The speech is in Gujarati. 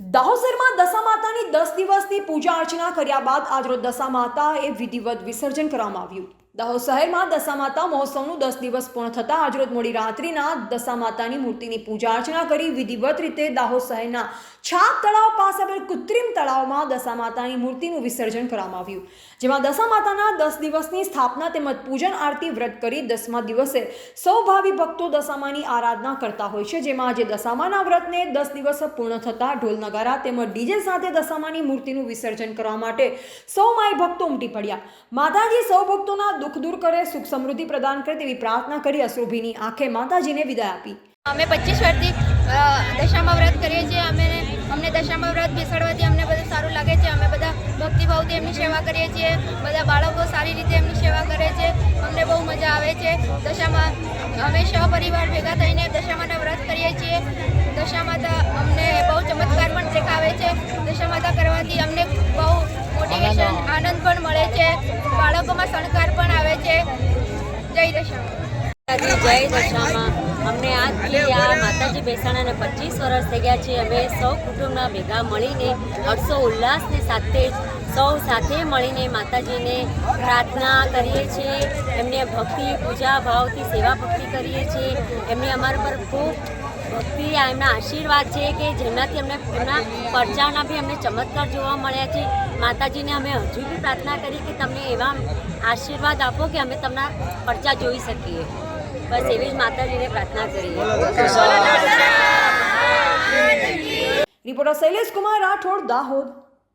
દાહોદરમાં દશા માતાની દસ દિવસની પૂજા અર્ચના કર્યા બાદ આજરોજ દશા માતાએ વિધિવત વિસર્જન કરવામાં આવ્યું. દાહોદ શહેરમાં દશા માતા મહોત્સવનું દસ દિવસ પૂર્ણ થતાં આજરોજ મોડી રાત્રિના દશા માતાની મૂર્તિની પૂજા અર્ચના કરી વિધિવત રીતે દાહોદ શહેરના છાપ તળાવ પાસે આવેલ કૃત્રિમ તળાવમાં દશા માતાની મૂર્તિનું વિસર્જન કરવામાં આવ્યું. જેમાં દશા માતાના દસ દિવસની સ્થાપના તેમજ પૂજન આરતી વ્રત કરી દસમા દિવસે સૌ ભાવિ ભક્તો દશામાની આરાધના કરતા હોય છે. જેમાં આજે દશામાના વ્રતને દસ દિવસ પૂર્ણ થતાં ઢોલ નગારા તેમજ ડીજે સાથે દશામાની મૂર્તિનું વિસર્જન કરવા માટે સૌ માય ભક્તો ઉમટી પડ્યા. માતાજી સૌ ભક્તોના દુઃખ દૂર કરે, સુખ સમૃદ્ધિ પ્રદાન કરે તેવી પ્રાર્થના કરી અશ્રુભીની આંખે માતાજીને વિદાય આપી. અમે પચીસ વર્ષથી દશામાં વ્રત કરીએ છીએ. અમે અમને દશામાં વ્રત બેસાડવાથી અમને બધું સારું લાગે છે. અમે બધા ભક્તિભાવથી એમની સેવા કરીએ છીએ. બધા બાળકો સારી રીતે એમની સેવા કરે છે. અમને બહુ મજા આવે છે. દશામાં અમે સહપરિવાર ભેગા થઈને દશામાના વ્રત કરીએ છીએ. દશામાતા અમને બહુ ચમત્કાર પણ દેખાવે છે. દશામાતા કરવાથી અમને બહુ મોટિવેશન આનંદ પણ મળે છે. બાળકોમાં સણકાર પણ આવે છે. જય દશા જય દશામાં. અમને આજથી આ માતાજી બેસાણાને પચીસ વર્ષ થઈ ગયા છે. અમે સૌ કુટુંબના ભેગા મળીને હર્ષો, ઉલ્લાસની સાથે સૌ સાથે મળીને માતાજીને પ્રાર્થના કરીએ છીએ. એમને ભક્તિ, પૂજા ભાવથી સેવા ભક્તિ કરીએ છીએ. એમને અમારા પર ખૂબ ભક્તિ, એમના આશીર્વાદ છે કે જેનાથી અમને એમના પરચાના બી અમને ચમત્કાર જોવા મળ્યા છે. માતાજીને અમે હજુ બી પ્રાર્થના કરી કે તમને એવા આશીર્વાદ આપો કે અમે તમને પરચા જોઈ શકીએ. બસ એવી જ માતાજીને પ્રાર્થના કરીએ. રિપોર્ટર શૈલેષ કુમાર રાઠોડ દાહોદ.